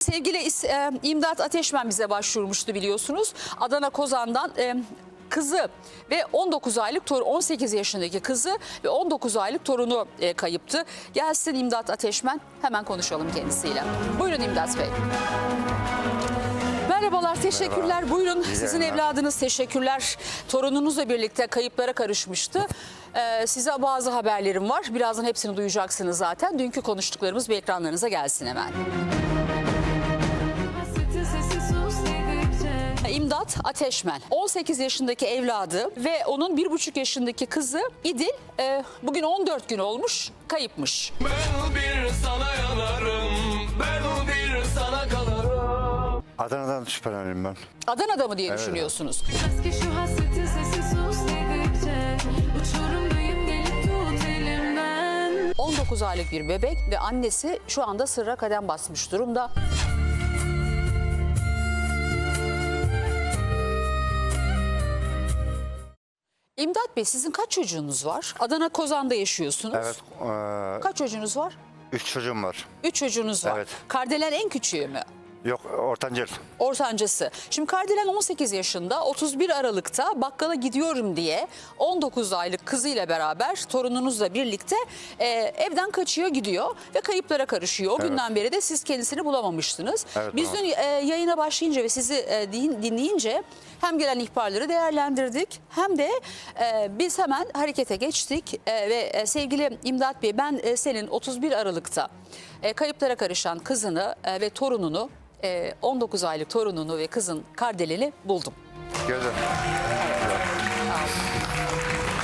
Sevgili e, İmdat Ateşmen bize başvurmuştu biliyorsunuz. Adana Kozan'dan e, kızı ve 19 aylık torun 18 yaşındaki kızı ve 19 aylık torunu e, kayıptı. Gelsin İmdat Ateşmen hemen konuşalım kendisiyle. Buyurun İmdat Bey. Merhabalar, teşekkürler. Buyurun sizin yayınlar. evladınız teşekkürler. Torununuzla birlikte kayıplara karışmıştı. Ee, size bazı haberlerim var. Birazdan hepsini duyacaksınız zaten. Dünkü konuştuklarımız bir ekranlarınıza gelsin hemen. İmdat Ateşmen 18 yaşındaki evladı ve onun 1,5 yaşındaki kızı İdil e, bugün 14 gün olmuş kayıpmış. Ben bir sana yanarım, ben bir sana kalarım. Adana'dan şüpheleniyorum ben. Adana'da mı diye Evet. düşünüyorsunuz? Eski şu hasretin sesi sus dedikçe Uçurumdayım gelip tut elimden 19 aylık bir bebek ve annesi şu anda sırra kadem basmış durumda. İmdat Bey sizin kaç çocuğunuz var? Adana Kozan'da yaşıyorsunuz. Evet, eee, Kaç çocuğunuz var? üç çocuğum var. Üç çocuğunuz var. Evet. Kardelen en küçüğü mü? Yok, ortancıl. Ortancası. Şimdi Kardelen 18 yaşında 31 Aralık'ta bakkala gidiyorum diye 19 aylık kızıyla beraber torununuzla birlikte e, evden kaçıyor gidiyor ve kayıplara karışıyor. O Evet. günden beri de siz kendisini bulamamıştınız. Evet, Biz dün e, yayına başlayınca ve sizi e, din- dinleyince hem gelen ihbarları değerlendirdik hem de e, biz hemen harekete geçtik E, ve e, sevgili İmdat Bey ben e, senin 31 Aralık'ta e, kayıplara karışan kızını e, ve torununu e, 19 aylık torununu ve kızın kardelini buldum. Gözüm.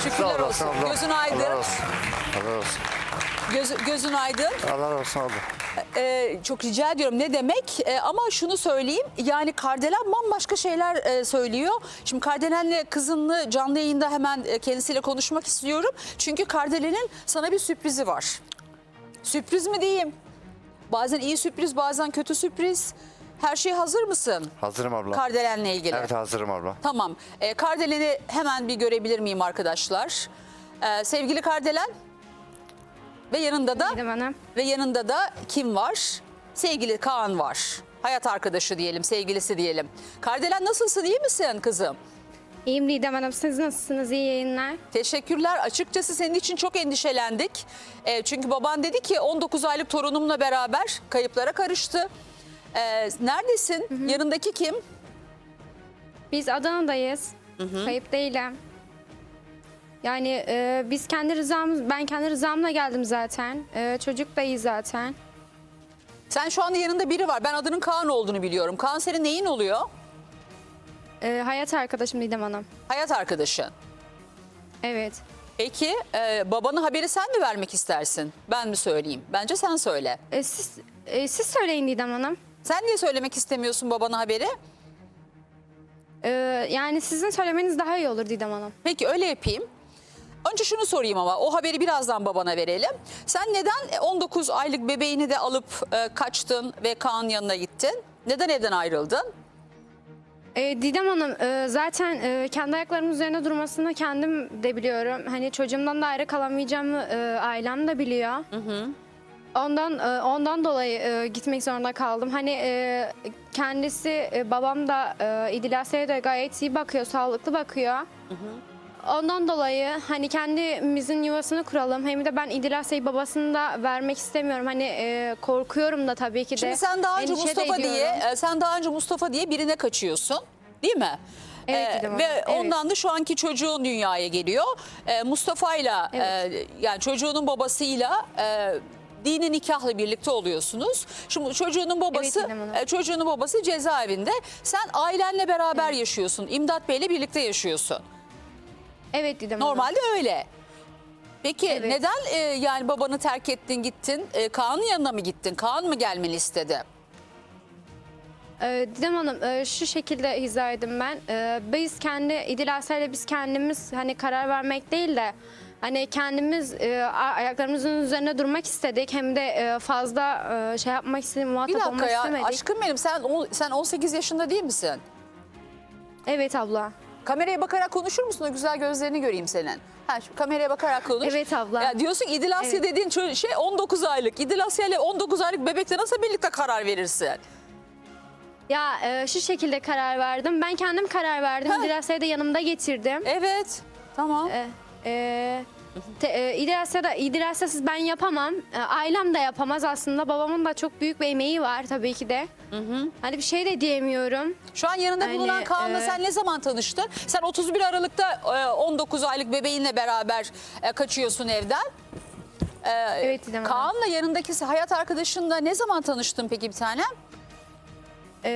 Şükürler olsun. Allah. Gözün aydın. Allah olsun. Allah olsun. Göz, gözün aydın. Allah olsun abla. Ee, çok rica ediyorum ne demek Ee, ama şunu söyleyeyim yani Kardelen bambaşka şeyler e, söylüyor. Şimdi Kardelen'le kızınlı canlı yayında hemen e, kendisiyle konuşmak istiyorum. Çünkü Kardelen'in sana bir sürprizi var. Sürpriz mi diyeyim? Bazen iyi sürpriz bazen kötü sürpriz. Her şeye hazır mısın? Hazırım abla. Kardelen'le ilgili. Evet hazırım abla. Tamam. Ee, Kardelen'i hemen bir görebilir miyim arkadaşlar? Ee, sevgili Kardelen ve yanında da Hanım. ve yanında da kim var? Sevgili Kaan var. Hayat arkadaşı diyelim, sevgilisi diyelim. Kardelen nasılsın, iyi misin kızım? İyiyim Didem Hanım. Siz nasılsınız? İyi yayınlar. Teşekkürler. Açıkçası senin için çok endişelendik. Ee, çünkü baban dedi ki 19 aylık torunumla beraber kayıplara karıştı. Ee, neredesin? Yanındaki kim? Biz Adana'dayız. Kayıp değilim. Yani e, biz kendi rızamız, ben kendi rızamla geldim zaten. E, çocuk da iyi zaten. Sen şu anda yanında biri var. Ben adının Kaan olduğunu biliyorum. Kaan senin neyin oluyor? E, hayat arkadaşım Didem Hanım. Hayat arkadaşın. Evet. Peki e, babanın haberi sen mi vermek istersin? Ben mi söyleyeyim? Bence sen söyle. E, siz, e, siz söyleyin Didem Hanım. Sen niye söylemek istemiyorsun babana haberi? E, yani sizin söylemeniz daha iyi olur Didem Hanım. Peki öyle yapayım. Önce şunu sorayım ama o haberi birazdan babana verelim. Sen neden 19 aylık bebeğini de alıp e, kaçtın ve Kaan yanına gittin? Neden evden ayrıldın? E, Didem Hanım e, zaten e, kendi ayaklarımın üzerine durmasını kendim de biliyorum. Hani çocuğumdan da ayrı kalamayacağımı e, ailem de biliyor. Ondan e, ondan dolayı e, gitmek zorunda kaldım. Hani e, kendisi e, babam da e, İdil Asya'ya da gayet iyi bakıyor, sağlıklı bakıyor. Ondan dolayı hani kendimizin yuvasını kuralım. Hem de ben İdil Asya'yı babasını da vermek istemiyorum. Hani e, korkuyorum da tabii ki de. Şimdi sen daha önce Endişe de Mustafa diye e, sen daha önce Mustafa diye birine kaçıyorsun. Değil mi? Evet, E, Didem Hanım, ve evet. ondan da şu anki çocuğun dünyaya geliyor. E, Mustafa'yla e, Evet. yani çocuğunun babasıyla e, dini nikahla birlikte oluyorsunuz. Şimdi çocuğunun babası Hanım. e, çocuğunun babası cezaevinde. Sen ailenle beraber yaşıyorsun. İmdat Bey'le birlikte yaşıyorsun. Evet Didem Hanım. Normalde öyle. Peki Evet. neden e, yani babanı terk ettin gittin? E, Kaan'ın yanına mı gittin? Kaan mı gelmeni istedi? Ee, Didem Hanım e, şu şekilde izah edeyim ben. Ee, Biz kendi İdil Asya'yla biz kendimiz hani karar vermek değil de hani kendimiz e, a- ayaklarımızın üzerine durmak istedik. Hem de e, fazla e, şey yapmak istedim, Bir muhatap dakika olmak ya istemedik. aşkım benim sen on- sen 18 yaşında değil misin? Evet abla. Kameraya bakarak konuşur musun? O güzel gözlerini göreyim senin. Ha, şu kameraya bakarak konuş. Evet abla. Ya diyorsun İdil Asya Evet. dediğin ço- şey 19 aylık. İdil Asya ile 19 aylık bebekle nasıl birlikte karar verirsin? Ya e, şu şekilde karar verdim. Ben kendim karar verdim. Ha. İdrasa'yı da yanımda getirdim. Evet. Tamam. E, e, te, e, İdrasa'da İdrasa'sız ben yapamam. E, ailem de yapamaz aslında. Babamın da çok büyük bir emeği var tabii ki de. Hani bir şey de diyemiyorum. Şu an yanında Yani, bulunan Kaan'la e, sen ne zaman tanıştın? Sen 31 Aralık'ta e, 19 aylık bebeğinle beraber e, kaçıyorsun evden. E, Evet Hanım. Kaan'la yanındaki hayat arkadaşınla ne zaman tanıştın peki bir tanem? E,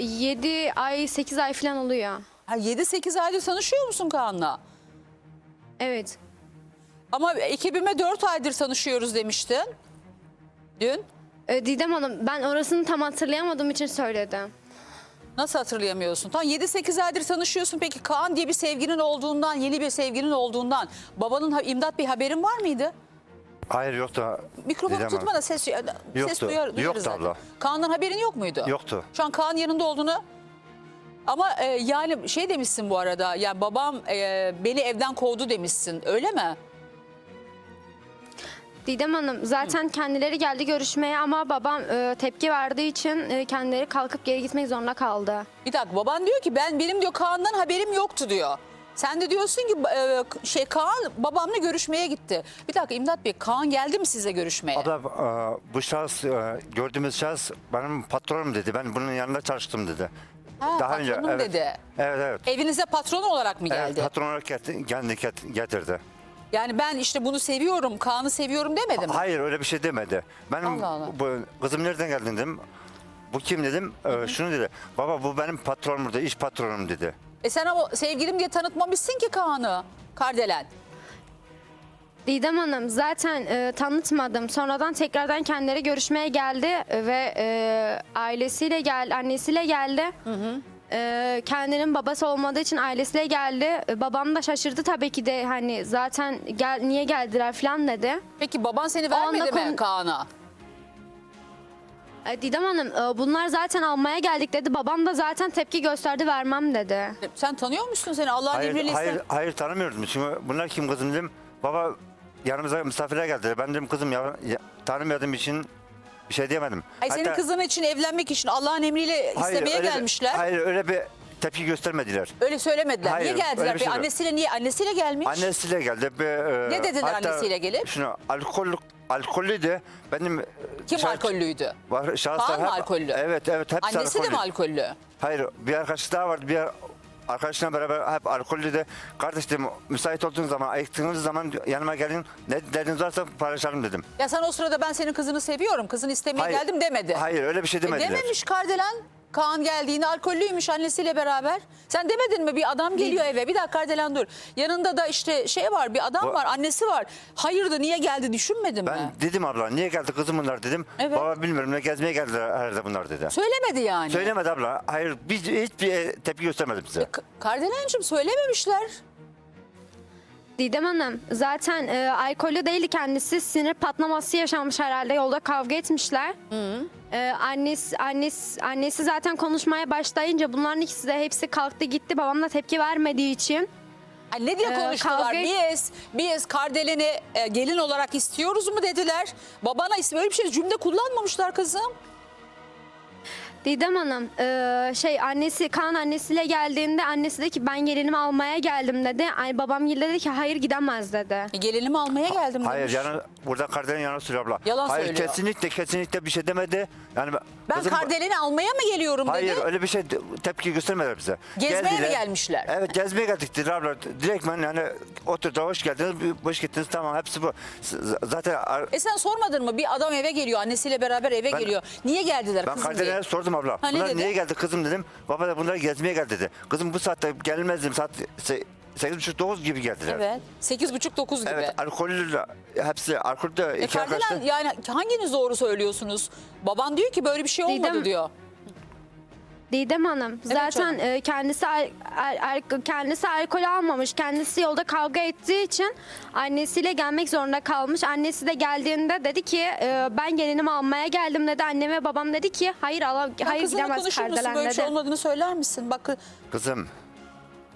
7 ay 8 ay falan oluyor. Ha, 7-8 aydır tanışıyor musun Kaan'la? Evet. Ama ekibime 4 aydır tanışıyoruz demiştin. Dün. E, Didem Hanım ben orasını tam hatırlayamadığım için söyledim. Nasıl hatırlayamıyorsun? Tamam 7-8 aydır tanışıyorsun. Peki Kaan diye bir sevginin olduğundan, yeni bir sevginin olduğundan babanın imdat bir haberin var mıydı? Hayır yoktu. Mikrofonu Didem tutma da ses, ses Yoktu. duyar, duyarız Yoktu zaten. abla. Kaan'dan haberin yok muydu? Yoktu. Şu an Kaan yanında olduğunu ama e, yani şey demişsin bu arada ya babam e, beni evden kovdu demişsin öyle mi? Didem Hanım zaten kendileri geldi görüşmeye ama babam e, tepki verdiği için e, kendileri kalkıp geri gitmek zorunda kaldı. Bir dakika baban diyor ki ben benim diyor Kaan'dan haberim yoktu diyor. Sen de diyorsun ki e, şey Kaan babamla görüşmeye gitti. Bir dakika İmdat Bey Kaan geldi mi size görüşmeye? Abla e, bu şahıs e, gördüğümüz şahıs benim patronum dedi. Ben bunun yanında çalıştım dedi. Ha, patronum evet. dedi. Evet evet. Evinize patron olarak mı geldi? Evet, patron olarak getirdi, kendi get- getirdi. Yani ben işte bunu seviyorum, Kaan'ı seviyorum demedi mi? Hayır öyle bir şey demedi. Benim Allah Allah. bu kızım nereden geldin dedim. Bu kim dedim. Ee, şunu dedi. Baba bu benim patronum dedi. iş patronum dedi. E sen ama sevgilim diye tanıtmamışsın ki Kaan'ı. Kardelen. Didem Hanım zaten e, tanıtmadım. Sonradan tekrardan kendileri görüşmeye geldi ve e, ailesiyle geldi, annesiyle geldi. E, kendinin babası olmadığı için ailesiyle geldi. E, babam da şaşırdı tabii ki de hani zaten gel niye geldiler falan dedi. Peki baban seni anda vermedi mi konu- Kaan'a? E, Didem Hanım e, bunlar zaten almaya geldik dedi. Babam da zaten tepki gösterdi vermem dedi. Sen tanıyor musun seni Allah'ın Hayır, emriyle? hayır, hayır tanımıyordum. Şimdi bunlar kim kızım dedim. Baba yanımıza misafire geldiler. Ben dedim kızım ya, ya- tanımadığım için bir şey diyemedim. Ay senin Hatta- kızın için evlenmek için Allah'ın emriyle istemeye öyle bir- gelmişler. hayır öyle bir tepki göstermediler. Öyle söylemediler. Hayır, niye geldiler? bir Peki şey yok. annesiyle niye? Annesiyle gelmiş. Annesiyle geldi. Bir, e, Ne dediler annesiyle gelip? Şunu alkol alkollüydü. Benim e, Kim şahit- alkollüydü? Var, şahıslar Kaan mı hep- alkollü? Evet evet hepsi Annesi de mi alkollü. Hayır bir arkadaş daha vardı. Bir arkadaşla beraber hep alkollü de kardeş dedim müsait olduğunuz zaman ayıktığınız zaman yanıma gelin ne derdiniz varsa paylaşalım dedim. Ya sen o sırada ben senin kızını seviyorum. Kızını istemeye Hayır, geldim demedi. Hayır öyle bir şey E demediler. dememiş Kardelen. Kaan geldiğinde alkollüymüş annesiyle beraber. Sen demedin mi bir adam geliyor eve. Bir dakika Kardelen dur. Yanında da işte şey var bir adam var annesi var. Hayırdır niye geldi düşünmedin Ben mi? dedim abla niye geldi kızım bunlar dedim. Evet. Baba bilmiyorum ne gezmeye geldiler herhalde bunlar dedi. Söylemedi yani. Söylemedi abla. Hayır biz hiçbir e, tepki göstermedim size. K- Kardelen'cim söylememişler. Didem Hanım zaten e, alkollü değildi kendisi sinir patlaması yaşanmış herhalde yolda kavga etmişler. E, annesi, annesi, annesi zaten konuşmaya başlayınca bunların ikisi de hepsi kalktı gitti babam da tepki vermediği için. Ay ne diye Ee, konuştular? kavga- Biz, biz Kardelen'i e, gelin olarak istiyoruz mu dediler. Babana ismi öyle bir şey cümle kullanmamışlar kızım. Didem Hanım e, şey annesi Kaan annesiyle geldiğinde annesi dedi ki ben gelinimi almaya geldim dedi. Ay, babam dedi ki hayır gidemez dedi. E, gelinimi almaya geldim Hayır demiş. yani burada Kardelen yalan söylüyor abla. Yalan Hayır söylüyor. kesinlikle kesinlikle bir şey demedi. Yani ben kızım- Kardelen'i almaya mı geliyorum Hayır dedi. öyle bir şey tepki göstermediler bize. Gezmeye mi gelmişler? Evet gezmeye geldik dedi abla. Direktmen yani oturdu hoş geldiniz, hoş gittiniz tamam hepsi bu. Z- Zaten ar- E sen sormadın mı? Bir adam eve geliyor, annesiyle beraber eve Ben- geliyor. Niye geldiler ben kızım diye? Kardelen'e sordum abla. Ha, ne bunlar dedi? niye geldi kızım dedim. Baba da bunlar gezmeye geldi dedi. Kızım bu saatte gelmez dedim. Saat se- 8.30-9 gibi geldiler. Evet. 8.30-9 gibi. Evet alkollü hepsi alkollü de E iki Kardelen yani hanginiz doğru söylüyorsunuz? Baban diyor ki böyle bir şey olmadı Didem- diyor. Didem Hanım zaten e, kendisi al- al- al- kendisi alkol almamış. Kendisi yolda kavga ettiği için annesiyle gelmek zorunda kalmış. Annesi de geldiğinde dedi ki e, ben gelinimi almaya geldim dedi. Annem ve babam dedi ki hayır ala, Ya hayır kızınla gidemez konuşur musun? Kardelen Böyle bir şey olmadığını söyler misin? Bak Kızım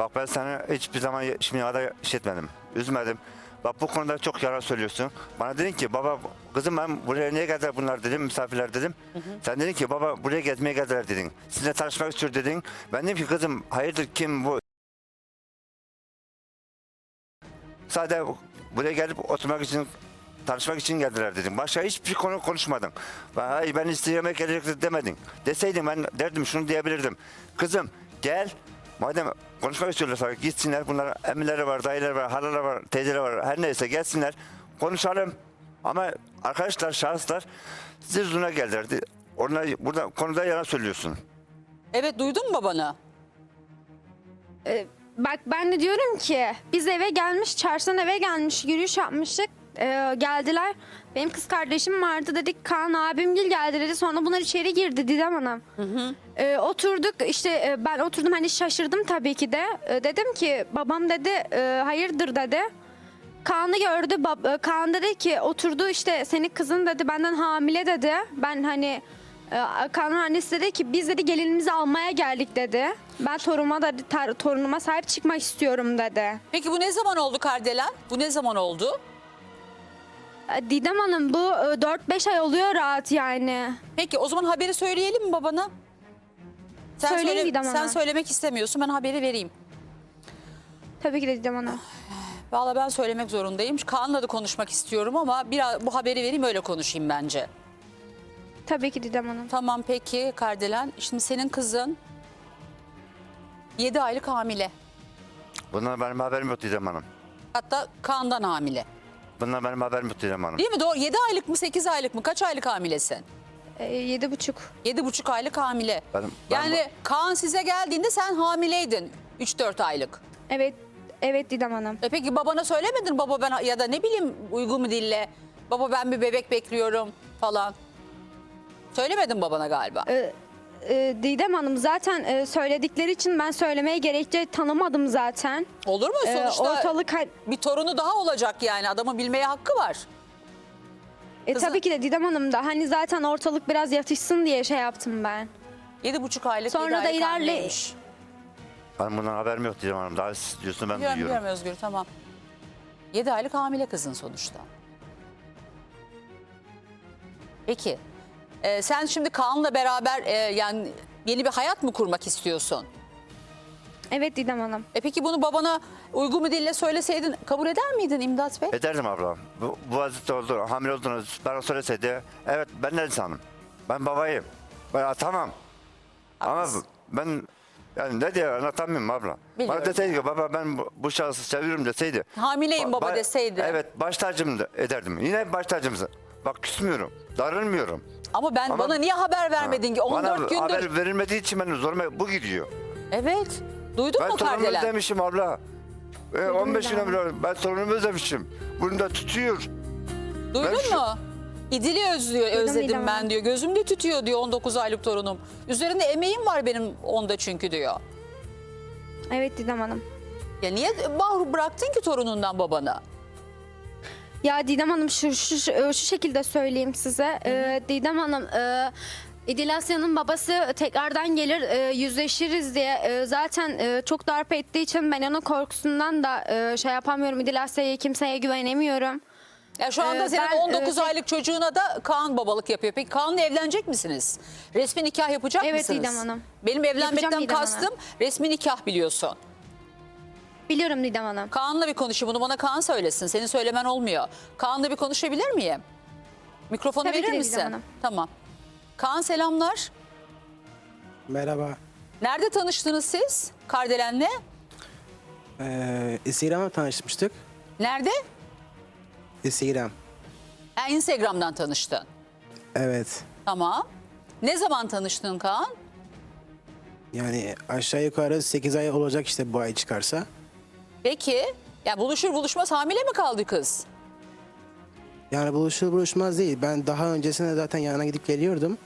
bak ben sana hiçbir zaman şimdiye kadar etmedim. Üzmedim. Bak bu konuda çok yalan söylüyorsun. Bana dedin ki baba kızım ben buraya niye geldiler bunlar dedim misafirler dedim. Sen dedin ki baba buraya gezmeye geldiler dedin. Sizinle tanışmak istiyor dedin. Ben dedim ki kızım hayırdır kim bu? Sadece buraya gelip oturmak için tanışmak için geldiler dedim. Başka hiçbir konu konuşmadın. Hayır ben isteyeme gelecekti demedin. Deseydin ben derdim şunu diyebilirdim. Kızım gel madem konuşmak istiyorlarsa gitsinler. Bunlar emirleri var, dayıları var, halaları var, teyzeleri var. Her neyse gelsinler. Konuşalım. Ama arkadaşlar, şahıslar zırzuna geldiler. Onlar burada konuda yalan söylüyorsun. Evet duydun mu babanı? Bak ben de diyorum ki biz eve gelmiş, çarşıdan eve gelmiş, yürüyüş yapmıştık. Ee, geldiler. Benim kız kardeşim vardı dedik Kaan abim gel geldi dedi. Sonra bunlar içeri girdi Didem Hanım. Ee, oturduk işte e, ben oturdum hani şaşırdım tabii ki de. Ee, dedim ki babam dedi e, hayırdır dedi. Kaan'ı gördü. Bab- e, Kaan dedi ki oturdu işte senin kızın dedi benden hamile dedi. Ben hani e, Kaan'ın annesi dedi ki biz dedi gelinimizi almaya geldik dedi. Ben torunuma da tar- torunuma sahip çıkmak istiyorum dedi. Peki bu ne zaman oldu Kardelen? Bu ne zaman oldu? E, Didem Hanım bu e, 4-5 ay oluyor rahat yani. Peki o zaman haberi söyleyelim mi babana? Sen, Söyleyin Didem sen Hanım. söylemek istemiyorsun ben haberi vereyim. Tabii ki de Didem Hanım. Valla ben söylemek zorundayım. Kaan'la da konuşmak istiyorum ama biraz bu haberi vereyim öyle konuşayım bence. Tabii ki Didem Hanım. Tamam peki Kardelen. Şimdi senin kızın 7 aylık hamile. Bundan benim haberim yok Didem Hanım. Hatta Kaan'dan hamile. Bundan benim haberim yok Didem Hanım. Değil mi? Doğru. 7 aylık mı 8 aylık mı? Kaç aylık hamilesin? E, yedi buçuk. 7,5 aylık hamile. Benim- ben yani Kaan size geldiğinde sen hamileydin 3-4 aylık. Evet, evet Didem Hanım. E peki babana söylemedin baba ben ya da ne bileyim uygun mu dille baba ben bir bebek bekliyorum falan. Söylemedin babana galiba. E, e, Didem Hanım zaten e, söyledikleri için ben söylemeye gerekçe tanımadım zaten. Olur mu E, sonuçta ortalık bir torunu daha olacak yani adamın bilmeye hakkı var. e, Kızı- tabii ki de Didem Hanım da hani zaten ortalık biraz yatışsın diye şey yaptım ben. 7,5 aylık Sonra yedi da aylık ilerle- hamileymiş. Benim bundan haberim yok Didem Hanım. Daha siz diyorsun ben Biliyorum duyuyorum. biliyorum Özgür tamam. 7 aylık hamile kızın sonuçta. Peki e, sen şimdi Kaan'la beraber e, yani yeni bir hayat mı kurmak istiyorsun? Evet Didem Hanım. E peki bunu babana uygun bir dille söyleseydin kabul eder miydin İmdat Bey? Ederdim abla. Bu, bu vaziyette oldu, hamile olduğunu bana söyleseydi. Evet ben de insanım. Ben babayım. Ben tamam. Ama Haklısın. ben yani ne diye anlatamıyorum abla. Biliyorum. Bana deseydi ki baba ben bu, bu şahsı seviyorum deseydi. Hamileyim baba Ba- deseydi. Evet baş tacım da ederdim. Yine baş tacımızı. Bak küsmüyorum. Darılmıyorum. Ama ben Ama- bana niye haber vermedin ki? 14 Bana gündür. haber verilmediği için benim zoruma bu gidiyor. Evet. Duydun Ben mu torunumu Kardelen? özlemişim abla. E, 15 Duydum güne bile ben torunumu özlemişim. Bunu da tutuyor. Duydun Ben şu- mu? İdil'i özlüyor, özledim Didem ben diyor. Gözümde tütüyor diyor 19 aylık torunum. Üzerinde emeğim var benim onda çünkü diyor. Evet Didem Hanım. Ya niye mahrum bıraktın ki torunundan babana? Ya Didem Hanım şu, şu, şu, şu şekilde söyleyeyim size. Ee, Didem Hanım e, İdil Asya'nın babası tekrardan gelir e, yüzleşiriz diye e, zaten e, çok darp ettiği için ben onun korkusundan da e, şey yapamıyorum. İdil Asya'ya kimseye güvenemiyorum. Ya şu anda Ee, senin ben, 19 e, aylık çocuğuna da Kaan babalık yapıyor. Peki Kaan'la evlenecek misiniz? Resmi nikah yapacak Evet, mısınız? Didem Hanım. Benim evlenmekten Yapacağım Didem kastım resmi nikah biliyorsun. Biliyorum Didem Hanım. Kaan'la bir konuşayım. Bunu bana Kaan söylesin. Senin söylemen olmuyor. Kaan'la bir konuşabilir miyim? Mikrofonu Tabii ki verir de Didem misin? Hanım. Tamam. Kaan selamlar. Merhaba. Nerede tanıştınız siz Kardelen'le? Ee, Instagram'da tanışmıştık. Nerede? Instagram. Ha, Instagram'dan tanıştın. Evet. Tamam. Ne zaman tanıştın Kaan? Yani aşağı yukarı 8 ay olacak işte bu ay çıkarsa. Peki. Ya buluşur buluşmaz hamile mi kaldı kız? Yani buluşur buluşmaz değil. Ben daha öncesinde zaten yanına gidip geliyordum.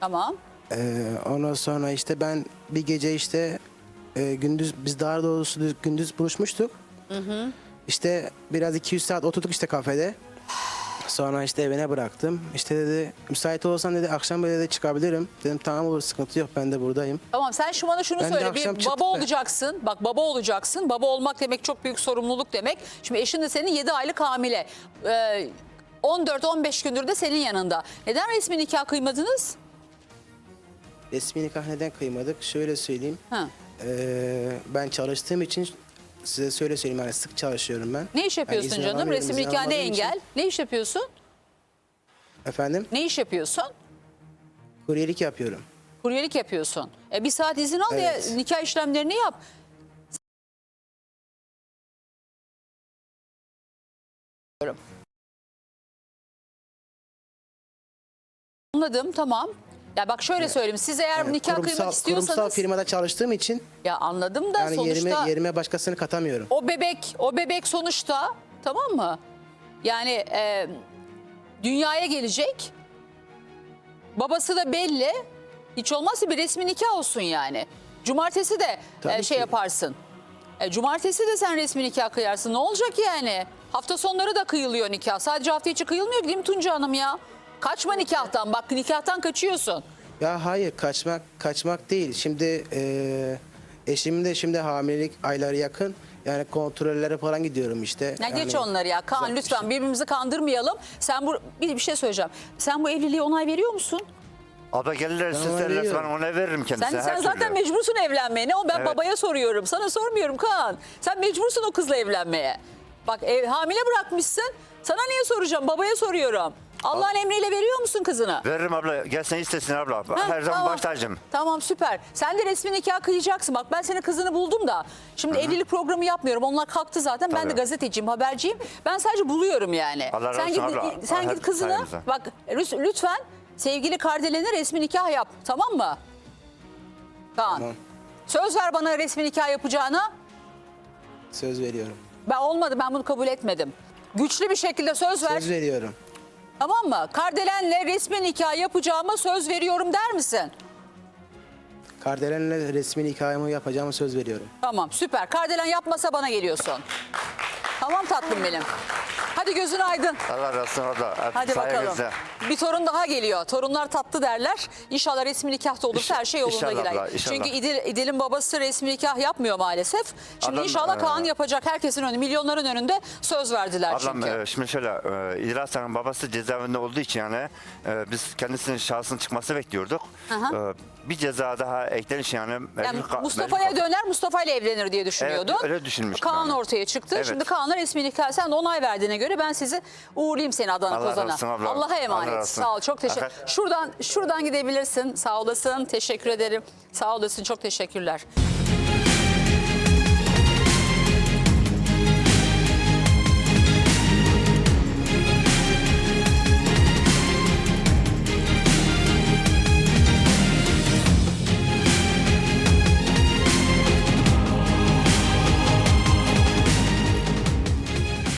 Tamam. Ee, ondan sonra işte ben bir gece işte e, gündüz biz daha doğrusu gündüz buluşmuştuk. İşte biraz 200 saat oturduk işte kafede. Sonra işte evine bıraktım. İşte dedi müsait olursan dedi akşam böyle dedi çıkabilirim. Dedim tamam olur sıkıntı yok ben de buradayım. Tamam sen şu bana şunu Ben de söyle. akşam Bir çıktık baba ben. olacaksın. Bak baba olacaksın. Baba olmak demek çok büyük sorumluluk demek. Şimdi eşin de senin 7 aylık hamile. Ee, 14-15 gündür de senin yanında. Neden resmi nikah kıymadınız? Resmi nikah neden kıymadık? Şöyle söyleyeyim. Ha. Ee, ben çalıştığım için size söyle söyleyeyim yani sık çalışıyorum ben. Ne iş yapıyorsun izin canım? alamıyorum, Resim izin nikah ne alamadığım engel? Ne iş yapıyorsun? Efendim? Ne iş yapıyorsun? Kuryelik yapıyorum. Kuryelik yapıyorsun. E bir saat izin al ya Evet. nikah işlemlerini yap. Anladım tamam. Ya bak şöyle söyleyeyim. Siz eğer Yani nikah kurumsal, kıymak istiyorsanız kurumsal firmada çalıştığım için ya anladım da yani sonuçta yerime yerime başkasını katamıyorum. o bebek o bebek sonuçta tamam mı? Yani e, dünyaya gelecek. Babası da belli. Hiç olmazsa bir resmi nikah olsun yani. Cumartesi de Tabii e, şey ki. yaparsın. E, cumartesi de sen resmi nikah kıyarsın. Ne olacak yani? Hafta sonları da kıyılıyor nikah. Sadece hafta içi kıyılmıyor değil mi Tunca Hanım ya? Kaçma nikahtan. Bak nikahtan kaçıyorsun. Ya hayır kaçmak kaçmak değil. Şimdi eee eşimin de şimdi hamilelik ayları yakın. Yani kontrollere falan gidiyorum işte. Ya geç Yani- onları ya. Kaan lütfen şey. birbirimizi kandırmayalım. Sen bu bir, bir şey söyleyeceğim. Sen bu evliliğe onay veriyor musun? Abla gelirler isterlerse ben veriyorum. ona veririm kendisine. Sen, sen her zaten türlü. mecbursun evlenmeye. Ne o ben Evet. babaya soruyorum. Sana sormuyorum Kaan. Sen mecbursun o kızla evlenmeye. Bak ev, hamile bırakmışsın. Sana niye soracağım? Babaya soruyorum. Allah'ın emriyle veriyor musun kızını? Veririm abla. Gelsen istesin abla. Ha, her zaman tamam. baş tacım. Tamam süper. Sen de resmi nikah kıyacaksın. Bak ben senin kızını buldum da. Şimdi evlilik programı yapmıyorum. Onlar kalktı zaten. Ben de gazeteciyim, haberciyim. Ben sadece buluyorum yani. Allah razı sen olsun git, abla. sen Allah git kızını sayenizde. bak lüs- lütfen sevgili kardelen'e resmi nikah yap. Tamam mı? Kaan. Tamam. Söz ver bana resmi nikah yapacağına. Söz veriyorum. Ben olmadı ben bunu kabul etmedim. Güçlü bir şekilde söz ver. Söz veriyorum. Tamam mı? Kardelen'le resmi nikah yapacağıma söz veriyorum der misin? Kardelenle resmi nikahımı yapacağımı söz veriyorum. Tamam süper. Kardelen yapmasa bana geliyorsun. Tamam tatlım benim. Hadi gözün aydın. Allah razı olsun abla. Hadi bakalım. Sayenizde. Bir torun daha geliyor. Torunlar tatlı derler. İnşallah resmi nikah da olursa her şey yolunda inşallah girer. abla, inşallah. Çünkü İdil, İdil'in babası resmi nikah yapmıyor maalesef. Şimdi Ablam, inşallah e, Kaan yapacak. Herkesin önünde, milyonların önünde söz verdiler Ablam çünkü. e, şimdi şöyle e, İdris Han'ın babası cezaevinde olduğu için yani e, biz kendisinin şahsın çıkması bekliyorduk. Aha. E, bir ceza daha ekleniş yani. Yani mecbur ka- Mustafa'ya mecbur döner, Mustafa ile evlenir diye düşünüyordun. Evet, öyle düşünmüştüm Kaan yani. ortaya çıktı. Evet. Şimdi Kaan'la resmi nikah sen de onay verdiğine göre ben sizi uğurlayayım seni Adana Allah Kozan'a. olsun abla. Allah'a emanet. Allah olsun. Sağ ol. Çok teşekkür. Şuradan şuradan gidebilirsin. Sağ olasın. Teşekkür ederim. Sağ olasın. Çok teşekkürler.